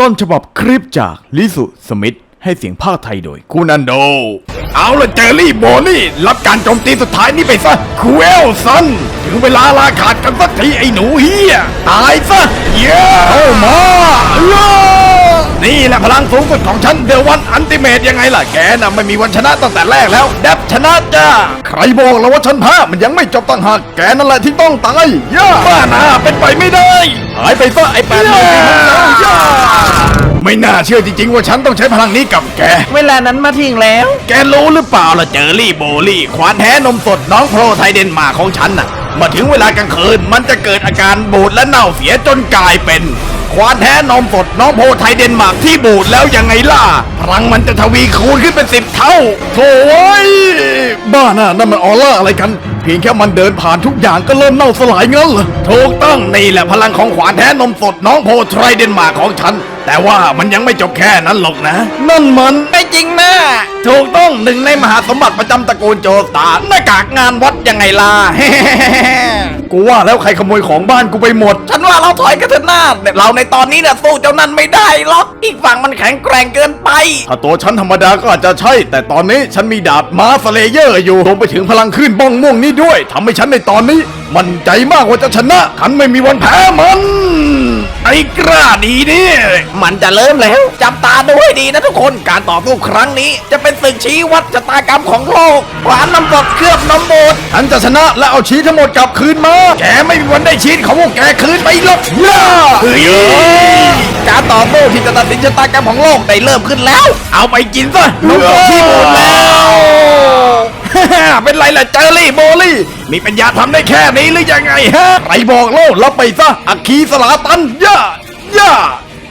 ต้นฉบับคลิปจากลิสุสมิธให้เสียงภาคไทยโดยคูนันโด เอาละเจอรี่โบนี่ รับการโจมตีสุดท้ายนี้ไปซะคูเอลซัน ถึงเวลาลาขาดกันสักทีไอ้หนูเฮียตายซะ เย้เข้ามาเย้ นี่แหละพลังสูงสุดของฉันเดวันอันติเมตยังไงล่ะแกน่ะไม่มีวันชนะตั้งแต่แรกแล้ว แดบชนะจ้า ใครบอกแล้วว่าฉันแพ้มันยังไม่จบตั้งหากแกนั่นแหละที่ต้องตายย่าบ้านะเป็นไปไม่ได้ หายไปซะไอ้แปดโมงแล้วย่าไม่น่าเชื่อจริงๆ ว่าฉันต้องใช้พลังนี้กับแก เวลานั้นมาถึงแล้ว แกรู้หรือเปล่าล่ะเจอรี่โบลี่ ควานแท้นมสดน้องโปรไทยเดนมาร์กของฉันน่ะมาถึงเวลากลางคืนมันจะเกิดอาการบูดและเน่าเสียจนกลายเป็น ควานแท้นมสดน้องโพไทยเดนมาร์กที่บูดแล้วยังไงล่ะ พลังมันจะทวีคูณขึ้นเป็นสิบเท่าโถ่เอ้ยบ้าน่ะนั่นมันออร่าอะไรกัน เพียงแค่มันเดินผ่านทุกอย่างก็เริ่มเน่าสลายงั้นเหรอถูกต้องนี่แหละพลังของขวานแท้นมสดน้องโพไทยเดนมาร์กของฉัน แต่ว่ามันยังไม่จบแค่นั้นหรอกนะ นั่นมันไม่จริงนะถูกต้องหนึ่งในมหาสมบัติประจำตระกูลโจสตาร์หน้ากากงานวัดยังไงล่ะ กูว่าแล้วใครขโมยของบ้านกูไปหมด ฉันว่าเราถอยกันเถอะหน้าเราในตอนนี้เนี่ยสู้เจ้านั่นไม่ได้หรอก อีกฝั่งมันแข็งแกร่งเกินไป ถ้าตัวฉันธรรมดาก็อาจจะใช่ แต่ตอนนี้ฉันมีดาบม้าสเลเยอร์อยู่รวมไปถึงพลังขึ้นบ้องม่วงนี้ด้วยทำให้ฉันในตอนนี้ มั่นใจมากว่าจะชนะ ฉันไม่มีวันแพ้มัน ไอ้กล้าดีนี่มันจะเริ่มแล้วจับตาดูให้ดีนะทุกคนการต่อสู้ครั้งนี้ จะเป็นศึกชี้วัดชะตากรรมของโลกหวานน้ำสดเคลือบน้ำบูดฉันจะชนะและเอาชีสทั้งหมดกลับคืนมา แกไม่มีวันได้ชีสของพวกแกคืนไปหรอกย่าเฮ้ยการต่อสู้ที่จะตัดสินชะตากรรมของโลกได้เริ่มขึ้นแล้ว เอาไปกินซะนมสดที่หมดแล้วเป็นไร ล่ะเจอรี่โบลี่ มีปัญญาทำได้แค่นี้หรือยังไงฮะใครบอกเล่ารับไปซะอัคคีสลาตันย่าย่า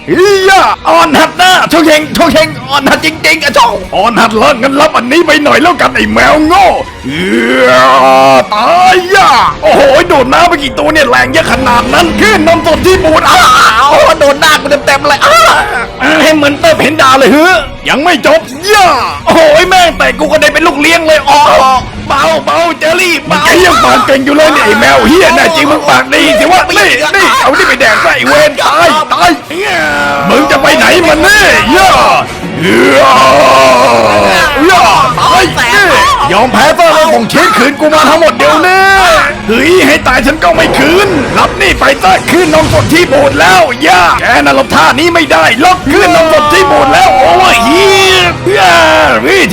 ฮิย่าอ่อนหัดหน้าโชงเฮงโชงเฮงอ่อนหัดจริงๆอะเจ้าอ่อนหัดเลิกงั้นรับอันนี้ไปหน่อยแล้วกันไอ้แมวโง่เอือตายย่าโอ้โหโดดน้ำไปกี่ตัวเนี่ยแรงเยอะขนาดนั้นขึ้นนมสดที่บูดอ้าวโดนหน้ากูเต็มๆเลยอ้าให้เหมือนเต้เพนดาเลยเฮ้ยยังไม่จบย่าโอ้โหแม่งแต่กูก็ได้เป็นลูกเลี้ยงเลยอ๋อ เบาเบาเจอรี่เบาไอ้ยังปากเก่งอยู่เลยเนี่ยไอ้แมวเฮียแน่จริงมึงปากดีสิวะนี่นี่เอาที่ไปแดกซะไอ้เวนตายตายมึงจะไปไหนมันนี่ย่าย่าย่าตายนี่ยอมแพ้ซะแล้วส่งเช็คคืนกูมาทั้งหมดเดี๋ยวนี้เฮ้ยให้ตายฉันก็ไม่คืนรับนี่ไปซะคืนนมสดที่บูดแล้วย่าแกน่ะหลบท่านี้ไม่ได้ล็อกคืนนมสดที่บูดแล้วโอ้ยเฮียย่าเฮ้ย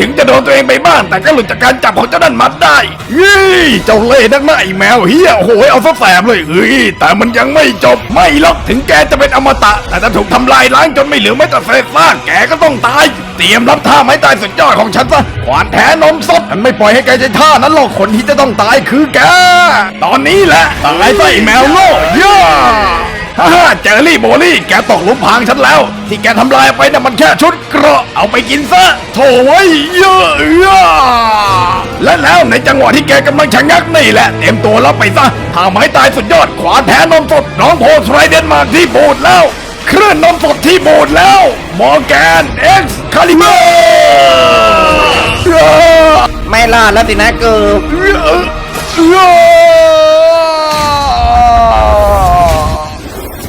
ถึงจะโดนตัวเองไปบ้าง แต่ก็หลุดจากการจับของเจ้านั่นมาได้เฮ้ยเจ้าเล่ห์นักหน้าไอ้แมวเฮียโอ้โหเอาซะแสบเลยเฮ้ยแต่มันยังไม่จบไม่หรอกถึงแกจะเป็นอมตะ แต่ถ้าถูกทำลายล้างจนไม่เหลือแม้แต่เศษซากแกก็ต้องตาย เตรียมรับท่าไม้ตายสุดยอดของฉันซะขวานแท้นมสดฉันไม่ปล่อยให้แกใช้ท่านั้นหรอกคนที่จะต้องตายคือแกตอนนี้แหละตายซะไอ้แมวโง่ย่า ฮ่าฮ่าเจอรี่โบลี่แกตกหลุมพรางฉันแล้ว ที่แกทำลายไปน่ะมันแค่ชุดเกราะเอาไปกินซะโถ่ไว้ยเยอะเยอะและแล้วในจังหวะที่แกกำลังชะงักนี่แหละเตรียมตัวรับไปซะถ้าไม้ตายสุดยอดขวานแท้นมสดน้องโพสไรเดนมาร์กที่บูดแล้วเคลื่อนนมสดที่บูดแล้วมอร์แกนเอ็กซ์คาลิเบอร์ไม่รอดแล้วสินะกูเออ